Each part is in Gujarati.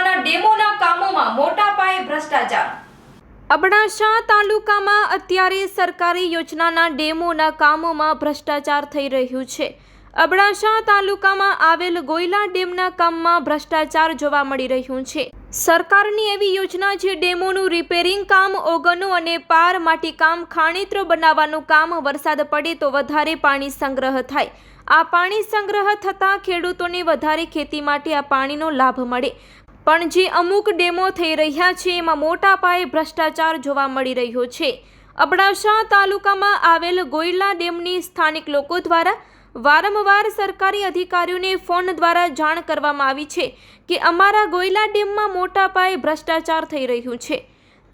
યોજનાના ડેમોના કામોમાં મોટા પાયે ભ્રષ્ટાચાર. અબડાસા તાલુકામાં અત્યારે સરકારી યોજનાના ડેમોના કામોમાં ભ્રષ્ટાચાર થઈ રહ્યું છે. અબડાસા તાલુકામાં આવેલ ગોયલા ડેમના કામમાં ભ્રષ્ટાચાર જોવા મળી રહ્યું છે. સરકારની એવી યોજના જે ડેમોનું રિપેરિંગ કામ ઓગનો અને પાર માટી કામ, ખાણિત્ર બનાવવાનું કામ, વરસાદ પડે તો વધારે પાણી સંગ્રહ થાય. આ પાણી સંગ્રહ થતાં ખેડૂતોને વધારે ખેતી માટે આ પાણીનો લાભ મળે. પણ જે અમુક ડેમો થઈ રહ્યા છે, એમાં મોટા પાયે ભ્રષ્ટાચાર જોવા મળી રહ્યો છે. અબડાસા તાલુકામાં આવેલ ગોયલા ડેમની સ્થાનિક લોકો દ્વારા વારંવાર સરકારી અધિકારીઓને ફોન દ્વારા જાણ કરવામાં આવી છે કે અમારા ગોયલા ડેમમાં મોટા પાયે ભ્રષ્ટાચાર થઈ રહ્યું છે.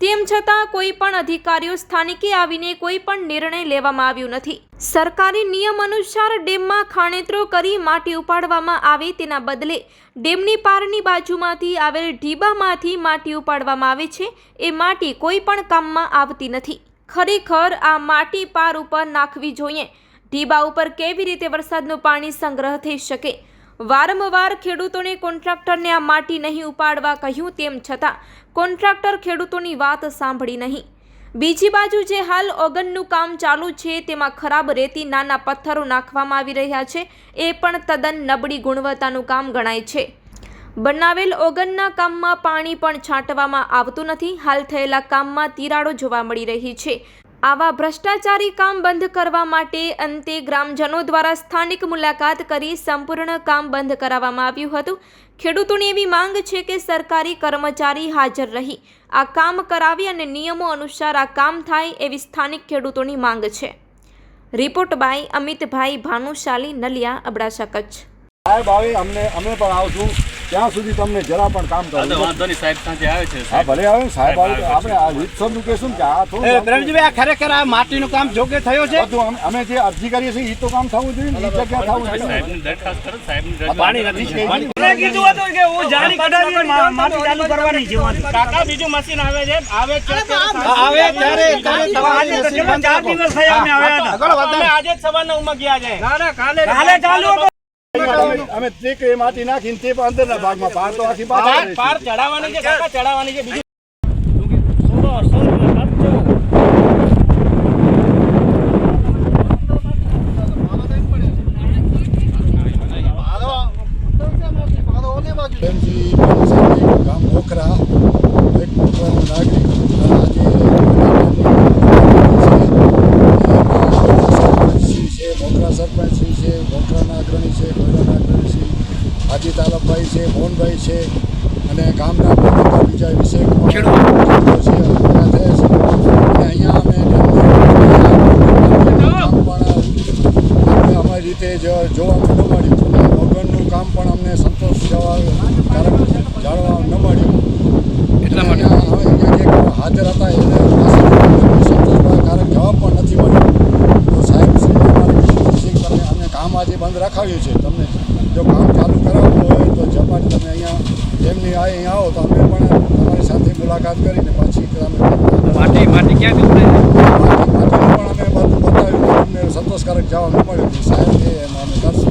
તેમ છતાં કોઈ પણ અધિકારીઓ સ્થાનિકે આવીને કોઈ પણ નિર્ણય લેવામાં આવ્યો નથી. સરકારી નિયમ અનુસાર ડેમમાં ખાણેત્રો કરી માટી ઉપાડવામાં આવે તેના બદલે ડેમની પારની બાજુમાંથી આવેલ ઢીબામાંથી માટી ઉપાડવામાં આવે છે. એ માટી કોઈ પણ કામમાં આવતી નથી. ખરેખર આ માટી પાર ઉપર નાખવી જોઈએ. ઢીબા ઉપર કેવી રીતે વરસાદનું પાણી સંગ્રહ થઈ શકે? વારંવાર ખેડૂતોને કોન્ટ્રાક્ટરને આ માટી નહીં ઉપાડવા કહ્યું તેમ છતાં કોન્ટ્રાક્ટર ખેડૂતોની વાત સાંભળી નહીં. બીજી બાજુ જે હાલ ઓગનનું કામ ચાલુ છે તેમાં ખરાબ રેતી નાના પથ્થરો નાખવામાં આવી રહ્યા છે. એ પણ તદ્દન નબળી ગુણવત્તાનું કામ ગણાય છે. બનાવેલ ઓગનના કામમાં પાણી પણ છાંટવામાં આવતું નથી. હાલ થયેલા કામમાં તિરાડો જોવા મળી રહી છે. આવા ભ્રષ્ટાચારી કામ બંધ કરવા માટે અંતે ગ્રામજનો દ્વારા સ્થાનિક મુલાકાત કરી સંપૂર્ણ કામ બંધ કરાવવામાં આવ્યું હતું. ખેડૂતોની એવી માંગ છે કે સરકારી કર્મચારી હાજર રહી. આ કામ કરાવી અને નિયમો અનુસાર આ કામ થાય એવી સ્થાનિક ખેડૂતોની માંગ છે. Report by Amitbhai Bhanushali Naliya, Abdasa Kutch. સાહેબ, આવે અમને અમે પણ આવશું ત્યાં સુધી તમને જરા પણ કામ કરો વાંધો નહીં સાહેબ સાંજે આવે છે હા ભલે આવે સાહેબ આવે આપણે આ રીતસરનું કહેશું ને કે આ થોડું પ્રેમજીભાઈ આ ખરેખર આ માટીનું કામ જોકે થયો છે બધું અમે- જે અરજી કરીએ છીએ એ તો કામ થવું જોઈએ ને એ જગ્યા થવું જોઈએ સાહેબની દરખાસ્ત કરો સાહેબની પાણી. નથી પાણી- મેં કીધું હતું કે હું જાણી કઢાવી માટી ચાલુ કરવાની છે કાકા બીજું મશીન આવે છે આવે છે આવે ત્યારે ત્યારે તમારી નસીબ ચાર દિવસ થયા અમે આવ્યા હતા. આજે જ સવારના ઉમા ગયા છે કાલે ચાલુ હતું. અમે તે કે માટી નાખીને તે અંદર અંદરના ભાગમાં પાર તો આખી પાર ચડાવવાની છે કાકા ચડાવવાની છે છે વોટરના અગ્રણી છે ગોયલાના અગ્રણી છે હાજી તાલબભાઈ છે મોહનભાઈ છે અને ગામના બધા બીજા વિષય ખેડૂતો છે થયા છે. અહીંયા અમે અમારી રીતે જોવા ન મળ્યું. વગરનું કામ પણ અમને સંતોષ જવા જાણવા ન મળ્યું. એટલા માટે. હાજર હતા એને પાસેથી સંતોષકારક જવાબ પણ નથી મળ્યો તો સાહેબ શ્રી અમારી વિનંતી છે કે તમે અમે કામ આજે બંધ રાખાવ્યું છે. તમને જો કામ ચાલુ કરાવવું હોય તો ઝપાટ તમે અહીંયા જેમની આ અહીંયા આવો તો અમે પણ તમારી સાથે મુલાકાત કરીને પછી તમે માટી માટી ઉતરે પણ અમે બધું બતાવ્યું અમને સંતોષકારક જવાબ ન મળ્યો સાહેબ છે એમાં અમે કરશું